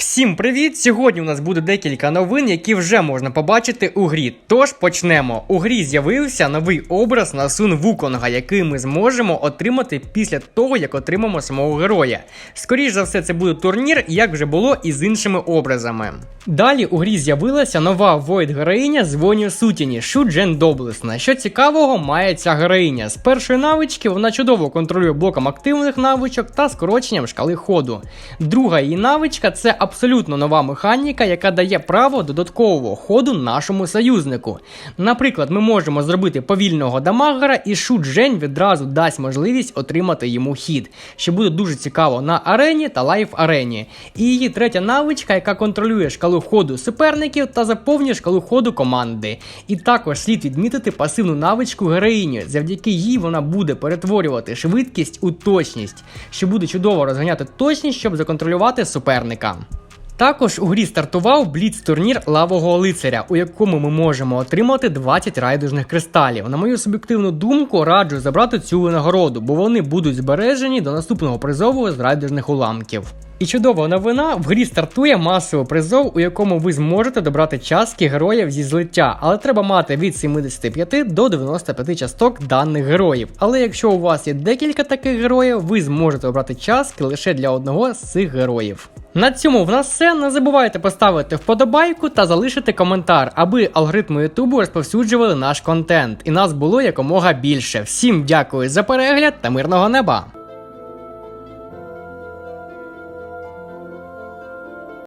Всім привіт! Сьогодні у нас буде декілька новин, які вже можна побачити у грі. Тож почнемо. У грі з'явився новий образ на Сун Вуконга, який ми зможемо отримати після того, як отримаємо самого героя. Скоріше за все, це буде турнір, як вже було і з іншими образами. Далі у грі з'явилася нова воїд героїня з Воню Сутіні Шуджен Доблесна. Що цікавого має ця героїня? З першої навички вона чудово контролює блоком активних навичок та скороченням шкали ходу. Друга її навичка це абсолютно нова механіка, яка дає право додаткового ходу нашому союзнику. Наприклад, ми можемо зробити повільного дамагера, і Шуджень відразу дасть можливість отримати йому хід, що буде дуже цікаво на арені та лайф арені. І її третя навичка, яка контролює шкалу ходу суперників та заповнює шкалу ходу команди. І також слід відмітити пасивну навичку героїні. Завдяки їй вона буде перетворювати швидкість у точність, що буде чудово розганяти точність, щоб законтролювати суперника. Також у грі стартував бліц-турнір лавого лицаря, у якому ми можемо отримати 20 райдужних кристалів. На мою суб'єктивну думку, раджу забрати цю винагороду, бо вони будуть збережені до наступного призову з райдужних уламків. І чудова новина, в грі стартує масовий призов, у якому ви зможете добрати частки героїв зі злиття, але треба мати від 75 до 95 часток даних героїв. Але якщо у вас є декілька таких героїв, ви зможете обрати частки лише для одного з цих героїв. На цьому в нас все. Не забувайте поставити вподобайку та залишити коментар, аби алгоритми Ютубу розповсюджували наш контент і нас було якомога більше. Всім дякую за перегляд та мирного неба!